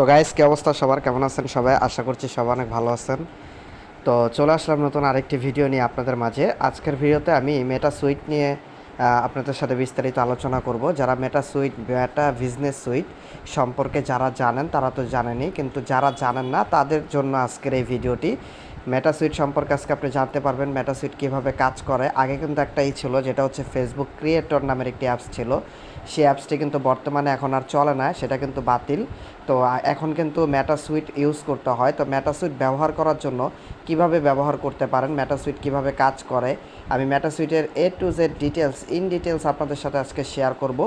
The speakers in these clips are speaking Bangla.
তো গাইস কি অবস্থা? সবার কেমন আছেন সবাই? আশা করছি সবাই অনেক ভালো আছেন। তো চলে আসলাম নতুন আরেকটি ভিডিও নিয়ে আপনাদের মাঝে। আজকের ভিডিওতে আমি মেটা সুইট নিয়ে আপনাদের সাথে বিস্তারিত আলোচনা করব। যারা meta suite meta business suite সম্পর্কে যারা জানেন, তারা তো জানেনই। কিন্তু যারা জানেন না, তাদের জন্য আজকের এই ভিডিওটি মেটা সুইট সম্পর্কে আজকে আপনি জানতে পারবেন মেটা সুইট কীভাবে কাজ করে। আগে কিন্তু একটাই ছিল, যেটা হচ্ছে ফেসবুক ক্রিয়েটর নামের একটি অ্যাপস ছিল। সেই অ্যাপসটি কিন্তু বর্তমানে এখন আর চলে না, সেটা কিন্তু বাতিল। তো এখন কিন্তু মেটা সুইট ইউজ করতে হয়। তো মেটা সুইট ব্যবহার করার জন্য কীভাবে ব্যবহার করতে পারেন? মেটা সুইট কীভাবে কাজ করে? আমি meta সুইটের A to Z details in details আপনাদের সাথে আজকে শেয়ার করব।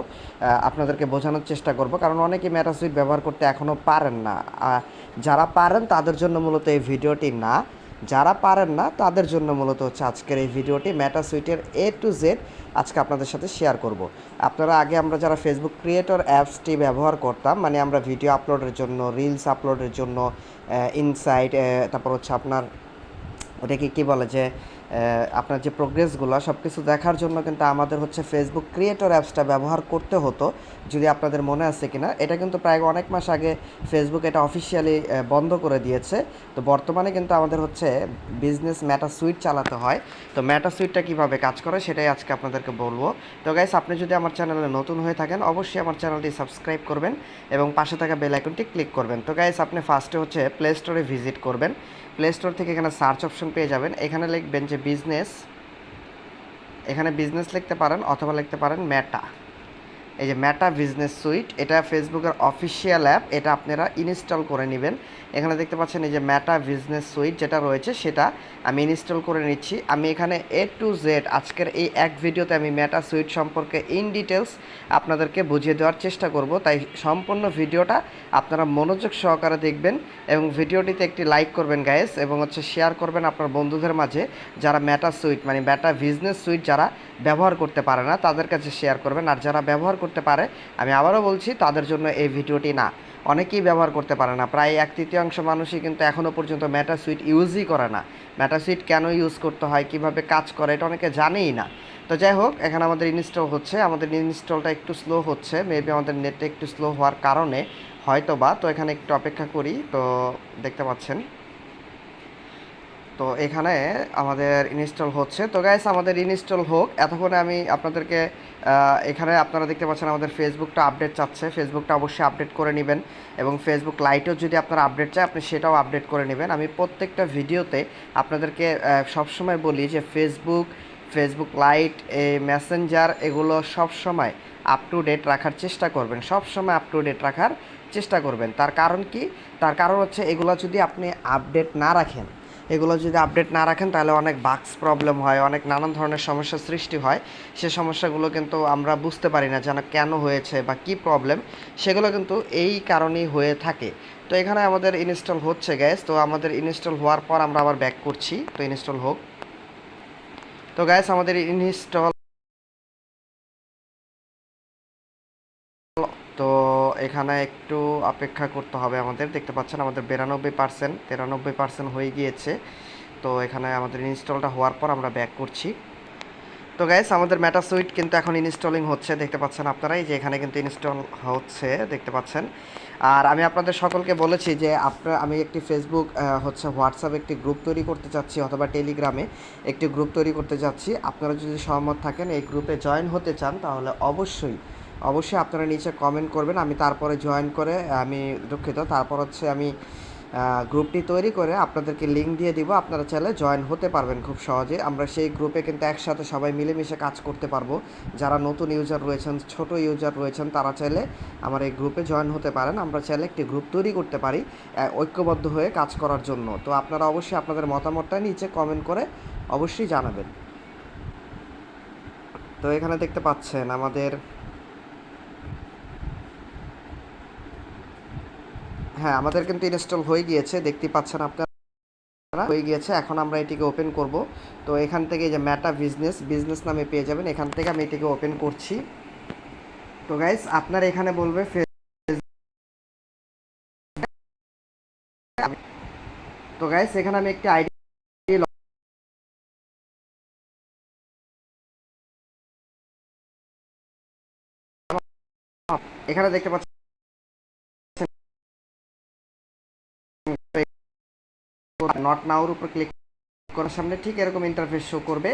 আপনাদেরকে বোঝানোর চেষ্টা করব। কারণ অনেকে মেটা সুইট ব্যবহার করতে এখনও পারেন না। যারা পারেন তাদের জন্য মূলত এই ভিডিওটি না। যারা পারেন না, তাদের জন্য মূলত হচ্ছে আজকের এই ভিডিওটি ম্যাটা সুইটের এ টু জেড আজকে আপনাদের সাথে শেয়ার করব। আপনারা আগে আমরা যারা ফেসবুক ক্রিয়েটর অ্যাপসটি ব্যবহার করতাম মানে আমরা ভিডিও আপলোডের জন্য রিলস আপলোডের জন্য ইনসাইট তারপর হচ্ছে আপনার ওটাকে কী বলে যে আপনার যে প্রোগ্রেসগুলো সব কিছু দেখার জন্য কিন্তু আমাদের হচ্ছে ফেসবুক ক্রিয়েটর অ্যাপসটা ব্যবহার করতে হতো, যদি আপনাদের মনে আছে কিনা। এটা কিন্তু প্রায় অনেক মাস আগে ফেসবুক এটা অফিসিয়ালি বন্ধ করে দিয়েছে। তো বর্তমানে কিন্তু আমাদের হচ্ছে বিজনেস ম্যাটা সুইট চালাতে হয়। তো ম্যাটা সুইটটা কীভাবে কাজ করে সেটাই আজকে আপনাদেরকে বলব। তো গাইস আপনি যদি আমার চ্যানেলে নতুন হয়ে থাকেন, অবশ্যই আমার চ্যানেলটি সাবস্ক্রাইব করবেন এবং পাশে থাকা বেল আইকনটি ক্লিক করবেন। তো গাইস আপনি ফার্স্টে হচ্ছে প্লে স্টোরে ভিজিট করবেন। প্লে স্টোর থেকে এখানে সার্চ অপশন পেয়ে যাবেন। এখানে লিখবেন যে বিজনেস এখানে বিজনেস লিখতে পারেন অথবা লিখতে পারেন ম্যাটা এই যে ম্যাটা বিজনেস সুইট এটা ফেসবুকের অফিসিয়াল অ্যাপ এটা আপনারা ইনস্টল করে নেবেন। এখানে দেখতে পাচ্ছেন এই যে ম্যাটা বিজনেস সুইট যেটা রয়েছে, সেটা আমি ইনস্টল করে নিচ্ছি। আমি এখানে এ টু জেড আজকের এই এক ভিডিওতে আমি ম্যাটা সুইট সম্পর্কে ইন ডিটেলস আপনাদেরকে বুঝিয়ে দেওয়ার চেষ্টা করব। তাই সম্পূর্ণ ভিডিওটা আপনারা মনোযোগ সহকারে দেখবেন এবং ভিডিওটিতে একটি লাইক করবেন গায়েস এবং হচ্ছে শেয়ার করবেন আপনার বন্ধুদের মাঝে যারা ম্যাটা সুইট মানে ম্যাটা বিজনেস সুইট যারা ব্যবহার করতে পারে না, তাদের কাছে শেয়ার করবেন। আর যারা ব্যবহার পারে। আমি আবারও বলছি, তাদের জন্য এই ভিডিওটি না। অনেকেই ব্যবহার করতে পারে না। প্রায় এক তৃতীয়াংশ মানুষই কিন্তু এখনও পর্যন্ত ম্যাটা সুইট ইউজই করে না। ম্যাটা সুইট কেন ইউজ করতে হয়, কীভাবে কাজ করে, এটা অনেকে জানেই না। তো যাই হোক, এখানে আমাদের ইনস্টল হচ্ছে। আমাদের ইনস্টলটা একটু স্লো হচ্ছে। মেবি আমাদের নেটটা একটু স্লো হওয়ার কারণে হয়তো বা তো এখানে একটু অপেক্ষা করি। তো দেখতে পাচ্ছেন। তো এখানে আমাদের ইনস্টল হচ্ছে। তো গাইস আমাদের ইনস্টল হোক। এতক্ষণে আমি আপনাদেরকে এখানে আপনারা দেখতে পাচ্ছেন আমাদের ফেসবুকটা আপডেট চাচ্ছে। ফেসবুকটা অবশ্যই আপডেট করে নেবেন এবং ফেসবুক লাইটও যদি আপনারা আপডেট চায়, আপনি সেটাও আপডেট করে নেবেন। আমি প্রত্যেকটা ভিডিওতে আপনাদেরকে সবসময় বলি যে ফেসবুক ফেসবুক লাইট এই মেসেঞ্জার এগুলো সবসময় আপ টু ডেট রাখার চেষ্টা করবেন। সবসময় আপ টু ডেট রাখার চেষ্টা করবেন। তার কারণ কি? তার কারণ হচ্ছে এগুলো যদি আপনি আপডেট না রাখেন এগুলো যদি আপডেট না রাখেন, তাহলে অনেক বাক্স প্রবলেম হয়, অনেক নানান ধরনের সমস্যার সৃষ্টি হয়। সে সমস্যাগুলো কিন্তু আমরা বুঝতে পারি না, যেন কেন হয়েছে বা কি প্রবলেম সেগুলো কিন্তু এই কারণেই হয়ে থাকে। তো এখানে আমাদের ইনস্টল হচ্ছে গ্যাস তো আমাদের ইনস্টল হওয়ার পর আমরা আবার ব্যাক করছি। তো ইনস্টল হোক। তো গ্যাস আমাদের ইনস্টল এখানে একটু অপেক্ষা করতে হবে আমাদের। দেখতে পাচ্ছেন আমাদের বিরানব্বই পার্সেন্ট তিরানব্বই পার্সেন্ট হয়ে গিয়েছে। তো এখানে আমাদের ইনস্টলটা হওয়ার পর আমরা ব্যাক করছি। তো গাইস আমাদের মেটা সুইট কিন্তু এখন ইনস্টলিং হচ্ছে। দেখতে পাচ্ছেন আপনারা, এই যে এখানে কিন্তু ইনস্টল হচ্ছে, দেখতে পাচ্ছেন। আর আমি আপনাদের সকলকে বলেছি যে আপনার, আমি একটি ফেসবুক হচ্ছে হোয়াটসঅ্যাপ একটি গ্রুপ তৈরি করতে চাচ্ছি অথবা টেলিগ্রামে একটি গ্রুপ তৈরি করতে চাচ্ছি। আপনারা যদি সহমত থাকেন, এই গ্রুপে জয়েন হতে চান, তাহলে অবশ্যই অবশ্যই আপনারা নিচে কমেন্ট করবেন, আমি তারপরে জয়েন করে, আমি দুঃখিত। তারপর হচ্ছে আমি গ্রুপটি তৈরি করে আপনাদেরকে লিঙ্ক দিয়ে দিব। আপনারা চাইলে জয়েন হতে পারবেন খুব সহজে। আমরা সেই গ্রুপে কিন্তু একসাথে সবাই মিলেমিশে কাজ করতে পারব। যারা নতুন ইউজার রয়েছেন, ছোট ইউজার রয়েছেন, তারা চাইলে আমার এই গ্রুপে জয়েন হতে পারেন। আমরা চাইলে একটি গ্রুপ তৈরি করতে পারি ঐক্যবদ্ধ হয়ে কাজ করার জন্য। তো আপনারা অবশ্যই আপনাদের মতামতটা নিচে কমেন্ট করে অবশ্যই জানাবেন। তো এখানে দেখতে পাচ্ছেন আমাদের হ্যাঁ আমাদের কিন্তু ইনস্টল হয়ে গিয়েছে। দেখতে পাচ্ছেন আপনারা? হয়ে গিয়েছে। এখন আমরা এটিকে ওপেন করব। তো এখান থেকে যে ম্যাটা বিজনেস বিজনেস নামে পেয়ে যাবেন। এখান থেকে আমি এটিকে ওপেন করছি। তো গাইস আপনার এখানে বলবে তো গাইস এখানে আমি একটি আইডি এখানে দেখতে পাচ্ছেন নট নাওর উপর ক্লিক করার সামনে ঠিক এরকম ইন্টারফেস শো করবে।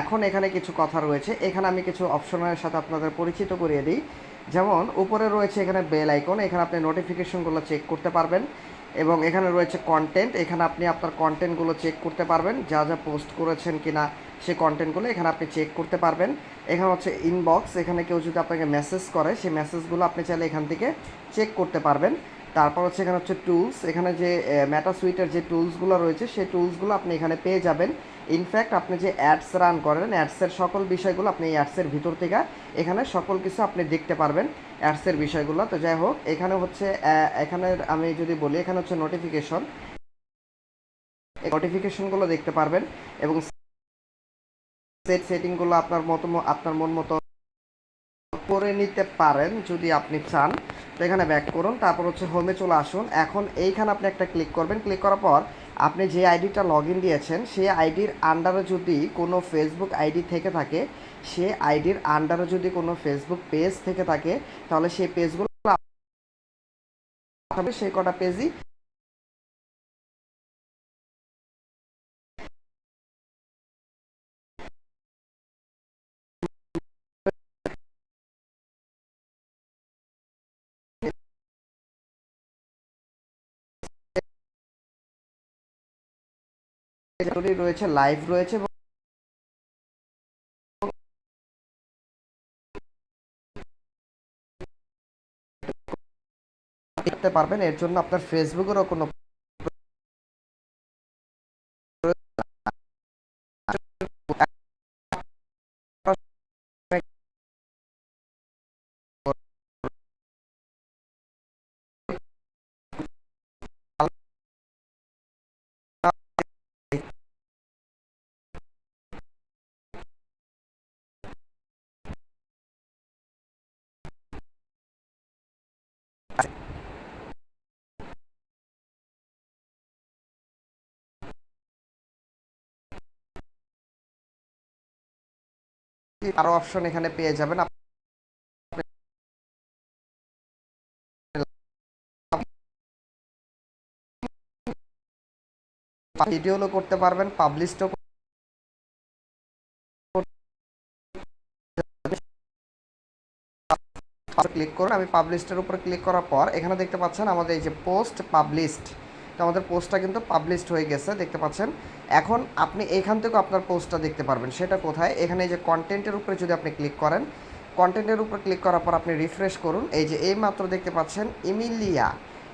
এখন এখানে কিছু কথা রয়েছে, এখানে আমি কিছু অপশনের সাথে আপনাদের পরিচিত করিয়ে দিই। যেমন, উপরে রয়েছে এখানে বেল আইকন এখানে আপনি নোটিফিকেশনগুলো চেক করতে পারবেন এবং এখানে রয়েছে কন্টেন্ট এখানে আপনি আপনার কন্টেন্টগুলো চেক করতে পারবেন, যা যা পোস্ট করেছেন কিনা সেই কন্টেন্টগুলো এখানে আপনি চেক করতে পারবেন। এখানে হচ্ছে ইনবক্স এখানে কেউ যদি আপনাকে মেসেজ করে, সেই মেসেজগুলো আপনি চাইলে এখান থেকে চেক করতে পারবেন। তারপর হচ্ছে এখানে হচ্ছে টুলস এখানে যে মেটা সুইটের যে টুলসগুলো রয়েছে, সেই টুলসগুলো আপনি এখানে পেয়ে যাবেন। ইনফ্যাক্ট আপনি যে অ্যাডস রান করেন অ্যাডসের সকল বিষয়গুলো আপনি এই অ্যাডসের ভিতর থেকে এখানে সকল কিছু আপনি দেখতে পারবেন অ্যাডসের বিষয়গুলো। তো যাই হোক, এখানে হচ্ছে এখানে আমি যদি বলি, এখানে হচ্ছে নোটিফিকেশন নোটিফিকেশনগুলো দেখতে পারবেন এবং সেট সেটিংগুলো আপনার মতো, আপনার মন মতো করে নিতে পারেন যদি আপনি চান। এখানে ব্যাক করুন, তারপর হচ্ছে হোমে চলে আসুন। এখন এইখানে আপনি একটা ক্লিক করবেন। ক্লিক করার পর আপনি যে আইডিটা লগ দিয়েছেন, সেই আইডির আন্ডারে যদি কোনো ফেসবুক আইডি থেকে থাকে সে আইডির আন্ডারে যদি কোনো ফেসবুক পেজ থেকে থাকে, তাহলে সেই পেজগুলো সেই কটা পেজই রয়েছে লাইভ রয়েছে পারবেন এর জন্য আপনার ফেসবুকেরও কোনো আরও অপশন এখানে পেয়ে যাবেন। ভিডিওও করতে পারবেন পাবলিশও ক্লিক করুন, আমি পাবলিশডের উপর ক্লিক করার পর এখানে দেখতে পাচ্ছেন আমাদের এই যে পোস্ট পাবলিশড তো আমাদের পোস্টটা কিন্তু পাবলিশড হয়ে গেছে, দেখতে পাচ্ছেন। এখন আপনি এখান থেকে আপনার পোস্টটা দেখতে পারবেন, সেটা কোথায়? এখানে এই যে কন্টেন্টের উপরে যদি আপনি ক্লিক করেন কন্টেন্টের উপর ক্লিক করার পর আপনি রিফ্রেশ করুন। এই যে এই মাত্র দেখতে পাচ্ছেন ইমিলিয়া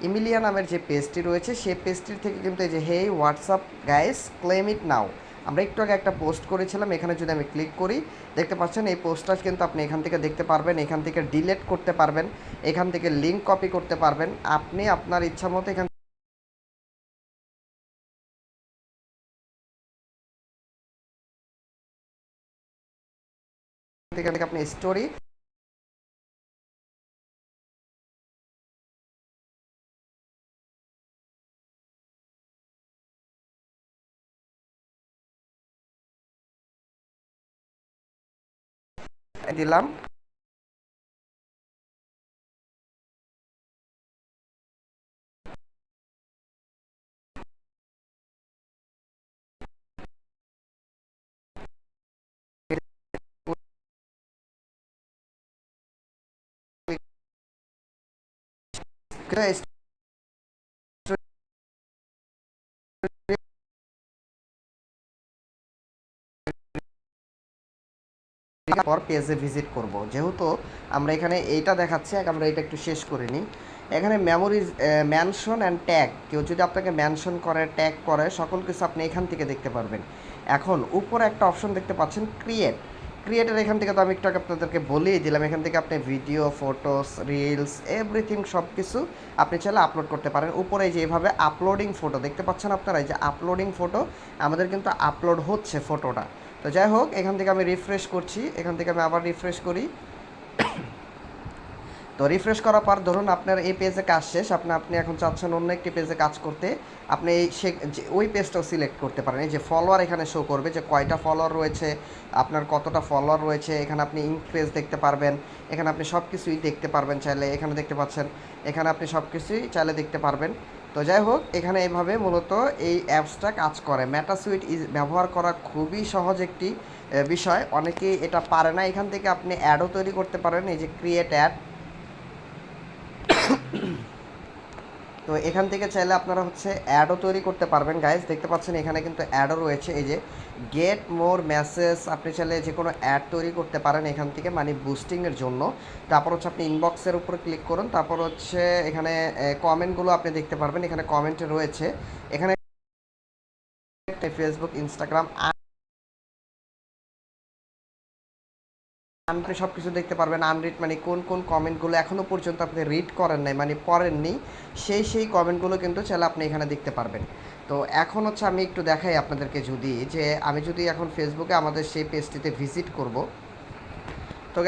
ইমিলিয়া নামের যে পেজটি রয়েছে, সেই পেজটির থেকে কিন্তু এই যে hey WhatsApp guys claim it now আমরা একটু আগে একটা পোস্ট করেছিলাম, এখানে যদি আমি ক্লিক করি, দেখতে পাচ্ছেন এই পোস্টটা কিন্তু আপনি এখান থেকে দেখতে পারবেন, এখান থেকে ডিলেট করতে পারবেন, এখান থেকে লিঙ্ক কপি করতে পারবেন। আপনি আপনার ইচ্ছা মতো এখান থেকে আপনি স্টোরি দিলাম। পর পেজে ভিজিট করব। যেহেতু আমরা এখানে এইটা দেখাচ্ছি আমরা এটা একটু শেষ করে নিই। এখানে মেমোরিজ ম্যানশন অ্যান্ড ট্যাগ কেউ যদি আপনাকে ম্যানশন করে ট্যাগ করে, সকল কিছু আপনি এখান থেকে দেখতে পারবেন। এখন উপরে একটা অপশন দেখতে পাচ্ছেন ক্রিয়েট ক্রিয়েটের এখান থেকে তো আমি একটু আপনাদেরকে বলেই দিলাম, এখান থেকে আপনি ভিডিও ফটোস রিলস এভরিথিং সব কিছু আপনি চাইলে আপলোড করতে পারেন। উপরে যে এভাবে আপলোডিং ফটো দেখতে পাচ্ছেন আপনারা এই যে আপলোডিং ফটো আমাদের কিন্তু আপলোড হচ্ছে ফটোটা তো যাই হোক, এখান থেকে আমি রিফ্রেশ করছি, এখান থেকে আমি আবার রিফ্রেশ করি। তো রিফ্রেশ করার পর ধরুন আপনার এই পেজে কাজ শেষ, আপনি আপনি এখন চাচ্ছেন অন্য একটি পেজে কাজ করতে, আপনি এই সে ওই পেজটাও সিলেক্ট করতে পারেন। এই যে ফলোয়ার এখানে শো করবে যে কয়টা ফলোয়ার রয়েছে, আপনার কতটা ফলোয়ার রয়েছে, এখানে আপনি ইনক্রিজ দেখতে পারবেন, এখানে আপনি সব কিছুই দেখতে পারবেন চাইলে, এখানে দেখতে পাচ্ছেন, এখানে আপনি সব কিছুই চাইলে দেখতে পারবেন। তো যাই হোক, এখানে এইভাবে মূলত এই অ্যাপসটা কাজ করে। মেটা সুইট ইজ ব্যবহার করা খুবই সহজ একটি বিষয়। অনেকেই এটা পারে না। এখান থেকে আপনি অ্যাডও তৈরি করতে পারেন। এই যে ক্রিয়েট অ্যাড তো এখান থেকে চাইলে আপনারা হচ্ছে অ্যাডও তৈরি করতে পারবেন গাইজ দেখতে পাচ্ছেন এখানে কিন্তু অ্যাডও রয়েছে, এই যে গেট মোর মেসেজ আপনি চাইলে যে কোনো অ্যাড তৈরি করতে পারেন এখান থেকে মানে বুস্টিংয়ের জন্য। তারপর হচ্ছে আপনি ইনবক্সের উপর ক্লিক করুন, তারপর হচ্ছে এখানে কমেন্টগুলো আপনি দেখতে পারবেন, এখানে কমেন্টে রয়েছে। এখানে ফেসবুক ইনস্টাগ্রাম আপনি সব কিছু দেখতে পারবেন আনরিড মানে কোন কোন কমেন্টগুলো এখনও পর্যন্ত আপনি রিড করেন নাই মানে পড়েননি, সেই সেই কমেন্টগুলো কিন্তু চাইলে আপনি এখানে দেখতে পারবেন। তো এখন হচ্ছে আমি একটু দেখাই আপনাদেরকে যদি, যে আমি যদি এখন ফেসবুকে আমাদের সেই পেজটিতে ভিজিট করব, তো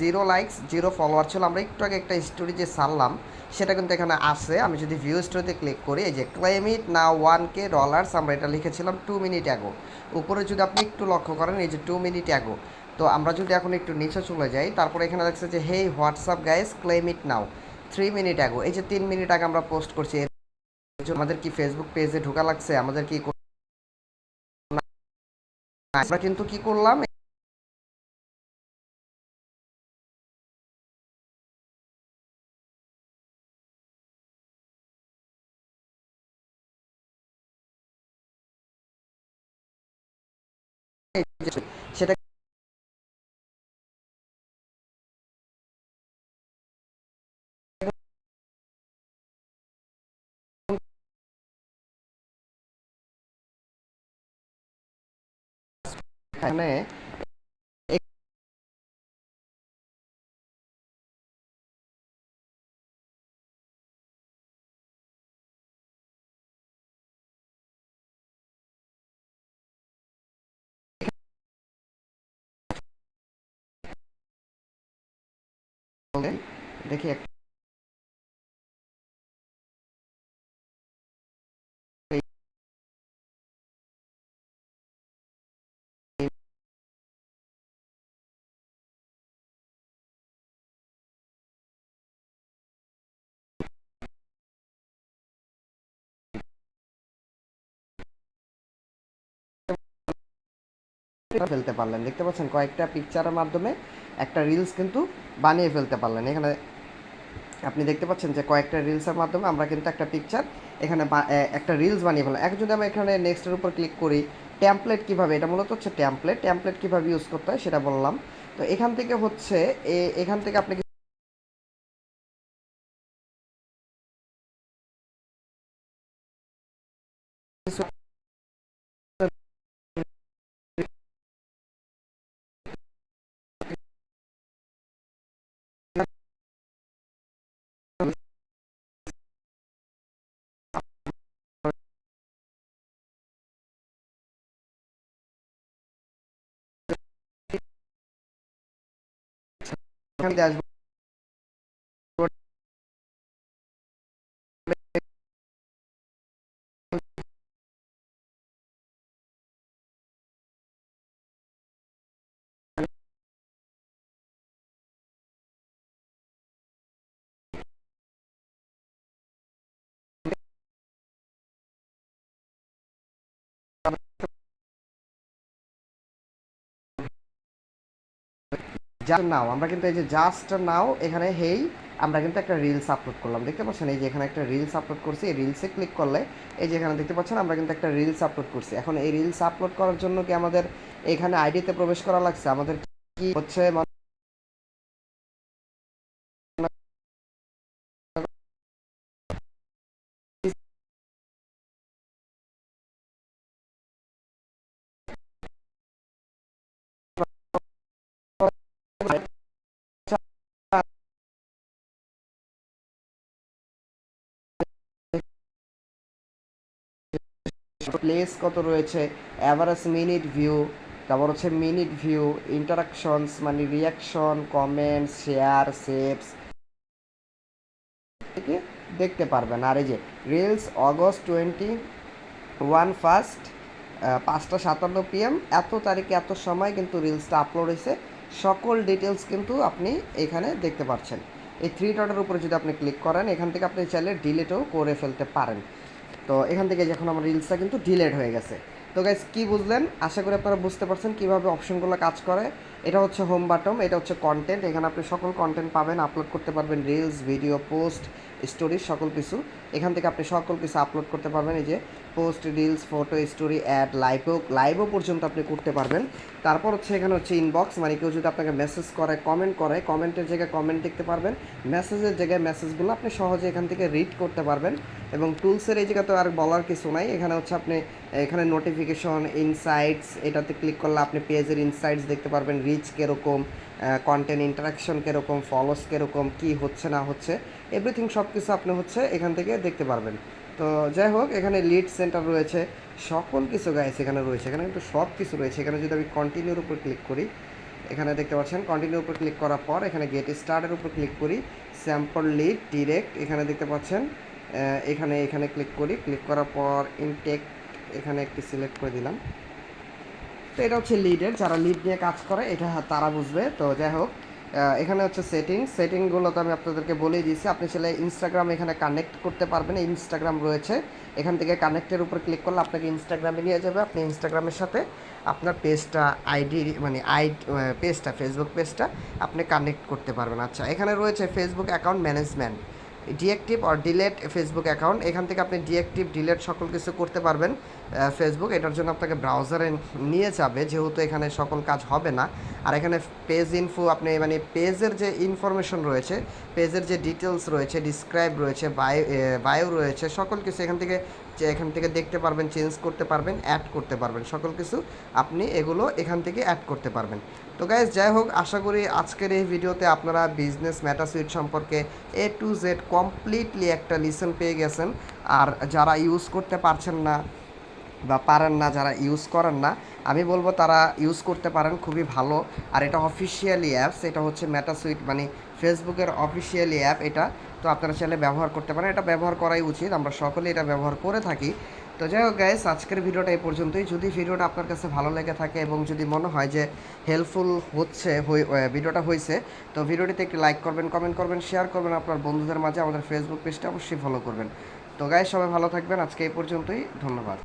জিরো লাইকস জিরো ফলোয়ার ছিল, আমরা একটু আগে একটা স্টোরি যে সারলাম সেটা কিন্তু এখানে আছে। আমি যদি ভিউ স্টোরিতে ক্লিক করি, এই যে ক্লেম ইট না ওয়ান কে ডলার্স আমরা এটা লিখেছিলাম টু মিনিট অ্যাগো উপরে যদি আপনি একটু লক্ষ্য করেন, এই যে টু মিনিট অ্যাগো তো আমরা যদি এখন একটু নিচে চলে যাই, তারপরে এখানে দেখছে যে hey WhatsApp guys claim it now three minute ago এই যে তিন মিনিট আগে আমরা পোস্ট করছি আমাদের কি ফেসবুক পেজে ঢোকা লাগছে? আমাদের কি আমরা কিন্তু কি করলাম? সেটা এখানে দেখি একটা ফেলতে পারলেন। দেখতে পাচ্ছেন কয়েকটা পিকচারের মাধ্যমে একটা রিলস কিন্তু বানিয়ে ফেলতে পারলেন। এখানে আপনি দেখতে পাচ্ছেন যে কয়েকটা রিলসের মাধ্যমে আমরা কিন্তু একটা পিকচার এখানে একটা রিলস বানিয়ে ফেললাম। এখন যদি আমরা এখানে নেক্সটের উপর ক্লিক করি ট্যাম্পলেট কীভাবে, এটা মূলত হচ্ছে ট্যাম্পলেট ট্যাম্পলেট কীভাবে ইউজ করতে হয় সেটা বললাম। তো এখান থেকে হচ্ছে এখান থেকে আপনি এখানে জাস্ট নাও আমরা কিন্তু এই যে জাস্ট নাও এখানে হেই আমরা কিন্তু একটা রিলস আপলোড করলাম। দেখতে পাচ্ছেন? এই যে এখানে একটা রিলস আপলোড করছি। এই রিলসে ক্লিক করলে এই যে এখানে দেখতে পাচ্ছেন, আমরা কিন্তু একটা রিলস আপলোড করছি। এখন এই রিলস আপলোড করার জন্য কি আমাদের এখানে আইডিতে প্রবেশ করা লাগছে? আমাদের কি হচ্ছে? প্লেস কত রয়েছে অ্যাভারেজ মিনিট ভিউ তারপর হচ্ছে মিনিট ভিউ ইন্টারাকশনস মানে রিয়াকশন কমেন্টস শেয়ার সেভস থেকে দেখতে পারবেন। আর এই যে reels August twenty one first পাঁচটা সাতান্ন পিএম এত তারিখে এত সময় কিন্তু রিলসটা আপলোড হয়েছে। সকল ডিটেলস কিন্তু আপনি এখানে দেখতে পাচ্ছেন এই থ্রি ডটের উপরে যদি আপনি ক্লিক করেন, এখান থেকে আপনি চাইলে ডিলিটও করে ফেলতে পারেন। তো এখান থেকে যখন আমার রিলসটা কিন্তু ডিলেট হয়ে গেছে। তো গাইজ কী বুঝলেন? আশা করি আপনারা বুঝতে পারছেন কীভাবে অপশনগুলো কাজ করে। এটা হচ্ছে হোম বাটম এটা হচ্ছে কন্টেন্ট এখানে আপনি সকল কন্টেন্ট পাবেন আপলোড করতে পারবেন রিলস ভিডিও পোস্ট স্টোরি সকল কিছু। এখান থেকে আপনি সকল কিছু আপলোড করতে পারবেন, এই যে post reels photo story add লাইভও লাইভও পর্যন্ত আপনি করতে পারবেন। তারপর হচ্ছে এখানে হচ্ছে ইনবক্স মানে কেউ যদি আপনাকে মেসেজ করে কমেন্ট করে কমেন্টের জায়গায় কমেন্ট দেখতে পারবেন। মেসেজের জায়গায় মেসেজগুলো আপনি সহজে এখান থেকে রিড করতে পারবেন। এবং টুলসের এই জায়গা তো আর বলার কিছু নাই। এখানে হচ্ছে আপনি এখানে নোটিফিকেশন ইনসাইটস এটাতে ক্লিক করলে আপনি পেজের ইনসাইটস দেখতে পারবেন রিচ কীরকম কন্টেন্ট ইন্টারাকশন কীরকম ফলোস কীরকম, কী হচ্ছে না হচ্ছে এভরিথিং সব কিছু আপনি হচ্ছে এখান থেকে দেখতে পারবেন। তো যাই হোক, এখানে লিড সেন্টার রয়েছে, সকল কিছু গাইছে এখানে রয়েছে, এখানে কিন্তু সব কিছু রয়েছে, এখানে যদি আমি কন্টিনিউর উপর ক্লিক করি, এখানে দেখতে পাচ্ছেন কন্টিনিউর উপর ক্লিক করার পর এখানে গেট স্টার্টের উপর ক্লিক করি স্যাম্পল লিড ডিরেক্ট এখানে দেখতে পাচ্ছেন এখানে এখানে ক্লিক করি ক্লিক করার পর ইনটেক এখানে একটি সিলেক্ট করে দিলাম। তো এটা হচ্ছে লিডের যারা লিড নিয়ে কাজ করে, এটা তারা বুঝবে। তো যাই হোক এখানে হচ্ছে সেটিংস সেটিংগুলো তো আমি আপনাদেরকে বলেই দিয়েছি। আপনি চাইলে ইনস্টাগ্রাম এখানে কানেক্ট করতে পারবেন। ইনস্টাগ্রাম রয়েছে। এখান থেকে কানেক্টের উপর ক্লিক করলে আপনাকে ইনস্টাগ্রামে নিয়ে যাবে। আপনি ইনস্টাগ্রামের সাথে আপনার পেজটা আইডি মানে আই পেজটা ফেসবুক পেজটা আপনি কানেক্ট করতে পারবেন। আচ্ছা এখানে রয়েছে Facebook account management deactive or delete Facebook account. এখান থেকে আপনি ডিঅ্যাক্টিভ ডিলেট সকল কিছু করতে পারবেন ফেসবুক। এটার জন্য আপনাকে ব্রাউজারে নিয়ে যাবে, যেহেতু এখানে সকল কাজ হবে না। আর এখানে পেজ ইনফো আপনি মানে পেজের যে ইনফরমেশন রয়েছে, পেজের যে ডিটেলস রয়েছে ডিসক্রাইব রয়েছে বায়ো বায়ো রয়েছে, সকল কিছু এখান থেকে, যে এখান থেকে দেখতে পারবেন চেঞ্জ করতে পারবেন অ্যাড করতে পারবেন, সকল কিছু আপনি এগুলো এখান থেকে অ্যাড করতে পারবেন। তো গাইজ যাই হোক, আশা করি আজকের এই ভিডিওতে আপনারা বিজনেস ম্যাটা সুইট সম্পর্কে এ টু জেড কমপ্লিটলি একটা লিসন পেয়ে গেছেন। আর যারা ইউজ করতে পারছেন না বা পারেন না, যারা ইউজ করেন না, আমি বলব তারা ইউজ করতে পারেন, খুবই ভালো। আর এটা অফিসিয়ালি অ্যাপস এটা হচ্ছে মেটা সুইট মানে ফেসবুকের অফিসিয়ালি অ্যাপ এটা। তো আপনারা চাইলে ব্যবহার করতে পারেন, এটা ব্যবহার করাই উচিত, আমরা সকলে এটা ব্যবহার করে থাকি। তো যাই হোক গাইস আজকের ভিডিওটা এই পর্যন্তই। যদি ভিডিওটা আপনার কাছে ভালো লেগে থাকে এবং যদি মনে হয় যে হেল্পফুল হচ্ছে ভিডিওটা হয়েছে তো ভিডিওটিতে একটি লাইক করবেন কমেন্ট করবেন শেয়ার করবেন আপনার বন্ধুদের মাঝে, আমাদের ফেসবুক পেজটা অবশ্যই ফলো করবেন। তো গাইস সবাই ভালো থাকবেন। আজকে এই পর্যন্তই। ধন্যবাদ।